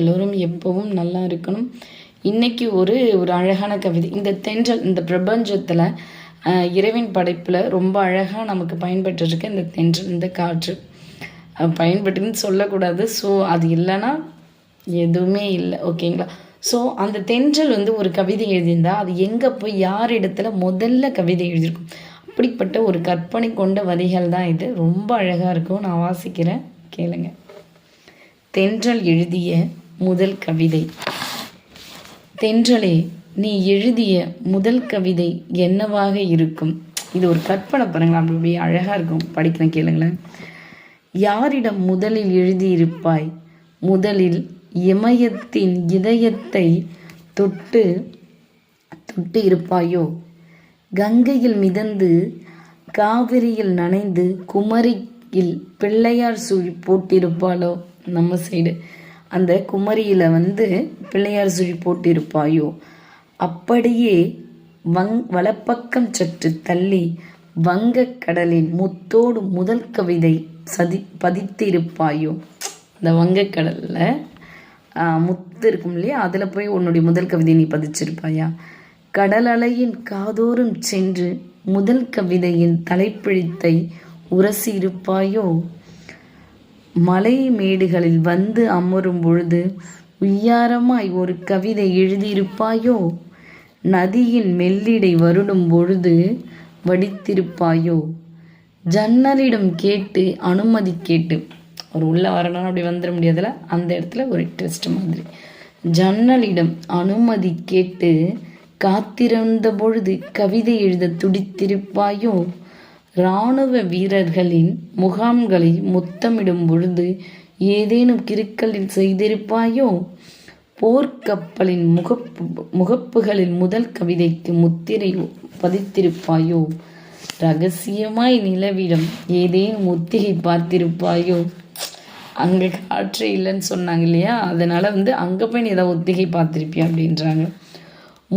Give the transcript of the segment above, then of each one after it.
எல்லோரும் எப்பவும் நல்லா இருக்கணும். இன்னைக்கு ஒரு ஒரு அழகான கவிதை. இந்த தென்றல் இந்த பிரபஞ்சத்தில் இறைவின் படைப்பில் ரொம்ப அழகாக நமக்கு பயன்பட்டுருக்கு இந்த தென்றல் இந்த காற்று. பயன்பட்டுன்னு சொல்லக்கூடாது. ஸோ அது இல்லைன்னா எதுவுமே இல்லை. ஓகேங்களா? ஸோ அந்த தென்றல் வந்து ஒரு கவிதை எழுதியிருந்தால் அது எங்கே போய் யார் இடத்துல முதல்ல கவிதை எழுதியிருக்கும்? அப்படிப்பட்ட ஒரு கற்பனை கொண்ட வரிகள் தான் இது. ரொம்ப அழகாக இருக்கும். நான் வாசிக்கிறேன். கேளுங்க. தென்றல் எழுதிய முதல் கவிதை. தென்றலே நீ எழுதிய முதல் கவிதை என்னவாக இருக்கும்? இது ஒரு கற்பனை பாருங்களேன். அப்படி அப்படியே அழகாக இருக்கும். படிக்கிறேன் கேளுங்களேன். யாரிடம் முதலில் எழுதியிருப்பாய்? முதலில் இமயத்தின் இதயத்தை தொட்டு தொட்டு இருப்பாயோ? கங்கையில் மிதந்து காவிரியில் நனைந்து குமரியில் பிள்ளையார் சூழி போட்டிருப்பாளோ? நம்ம சைடு அந்த குமரியில் வந்து பிள்ளையார் சுழி போட்டிருப்பாயோ? அப்படியே வங் வலப்பக்கம் சற்று தள்ளி வங்கக்கடலின் முத்தோடு முதல் கவிதை சதி பதித்திருப்பாயோ? இந்த வங்கக்கடலில் முத்து இருக்கும் இல்லையா? அதில் போய் உன்னுடைய முதல் கவிதை நீ பதிச்சிருப்பாயா? கடல் அலையின் காதோறும் சென்று முதல் கவிதையின் தலைப்பிழித்தை உரசி இருப்பாயோ மலை மேடுகளில் வந்து அமரும் பொழுது உய்யாரமாய் ஒரு கவிதை எழுதியிருப்பாயோ? நதியின் மெல்லிடை வருடும் பொழுது வடித்திருப்பாயோ? ஜன்னலிடம் கேட்டு அனுமதி கேட்டு. அவர் உள்ளே வரணும்னு அப்படி வந்துட முடியாதுல அந்த இடத்துல ஒரு ட்விஸ்ட் மாதிரி. ஜன்னலிடம் அனுமதி கேட்டு காத்திருந்த பொழுது கவிதை எழுத துடித்திருப்பாயோ? இராணுவ வீரர்களின் முகாம்களை முத்தமிடும் பொழுது ஏதேனும் கிருக்கலில் செய்திருப்பாயோ? போர்க்கப்பலின் முகப்பு முகப்புகளில் முதல் கவிதைக்கு முத்திரை பதித்திருப்பாயோ? ரகசியமாய் நிலவிடம் ஏதேனும் ஒத்திகை பார்த்திருப்பாயோ? அங்கே காற்று இல்லைன்னு சொன்னாங்க இல்லையா? அதனால வந்து அங்கே போய் நீ ஏதாவது ஒத்திகை பார்த்திருப்பியா அப்படின்றாங்க.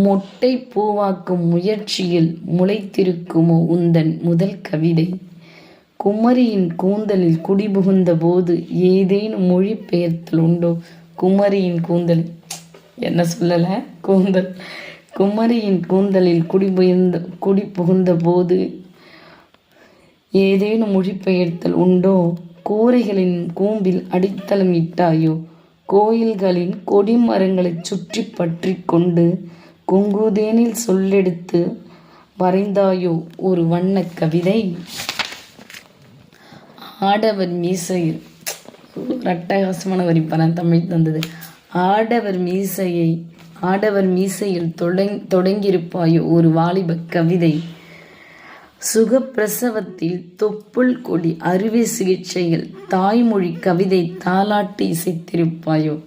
மொட்டை பூவாக்கும் முயற்சியில் முளைத்திருக்குமோ உந்தன் முதல் கவிதை. குமரியின் கூந்தலில் குடிபுகுந்த போது ஏதேனும் மொழி பெயர்த்தல் உண்டோ? குமரியின் கூந்தல். என்ன சொல்லலை? கூந்தல். குமரியின் கூந்தலில் குடிபுகுந்த குடி புகுந்த போது ஏதேனும் மொழிபெயர்த்தல் உண்டோ? கூரைகளின் கூம்பில் அடித்தளம் இட்டாயோ? கோயில்களின் கொடிமரங்களைச் சுற்றி பற்றி கொண்டு குங்குதேனில் சொல்லெடுத்து வரைந்தாயோ ஒரு வண்ணக் கவிதை? ஆடவர் மீசையில் ரட்டகாசமான அட்டகாசமான வரி படம் தமிழ் தந்தது. ஆடவர் மீசையை ஆடவர் மீசையில் தொடங் தொடங்கியிருப்பாயோ ஒரு வாலிப கவிதை? சுகப்பிரசவத்தில் தொப்புள் கொடி அறுவை சிகிச்சையில் தாய்மொழி கவிதை தாலாட்டு இசைத்திருப்பாயோ?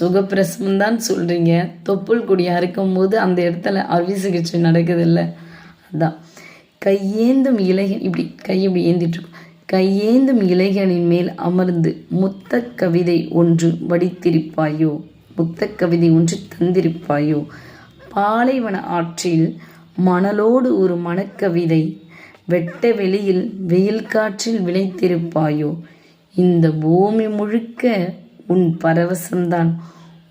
சுகப்பிரசவம் தான் சொல்கிறீங்க தொப்புள் கொடி இருக்கும்போது அந்த இடத்துல அறுவை சிகிச்சை நடக்குதுல்ல? அதான். கையேந்தும் இலைகள் இப்படி கை இப்படி ஏந்திட்டுருக்கும் கையேந்தும் இலைகளின் மேல் அமர்ந்து முத்த கவிதை ஒன்று வடித்திருப்பாயோ? முத்த கவிதை ஒன்று தந்திருப்பாயோ? பாலைவன ஆற்றில் மணலோடு ஒரு மனக்கவிதை வெட்ட வெளியில் வெயில் காற்றில் விளைத்திருப்பாயோ? இந்த பூமி முழுக்க உன் பரவசம்தான்.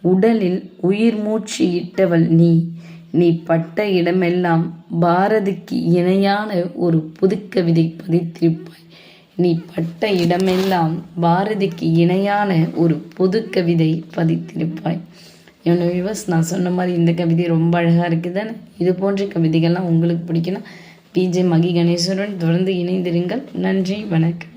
உடலில் உயிர் மூச்சு இட்டவள் நீ. நீ பட்ட இடமெல்லாம் பாரதிக்கு இணையான ஒரு புதுக்கவிதை பதித்திருப்பாய். நீ பட்ட இடமெல்லாம் பாரதிக்கு இணையான ஒரு புது கவிதை பதித்திருப்பாய். என்னோட வியூவர்ஸ் நான் சொன்ன மாதிரி இந்த கவிதை ரொம்ப அழகாக இருக்குது தானே இது போன்ற கவிதைகள்லாம் உங்களுக்கு பிடிக்குன்னா பிஜே மகி கணேஸ்வரன் தொடர்ந்து இணைந்திருங்கள். நன்றி வணக்கம்.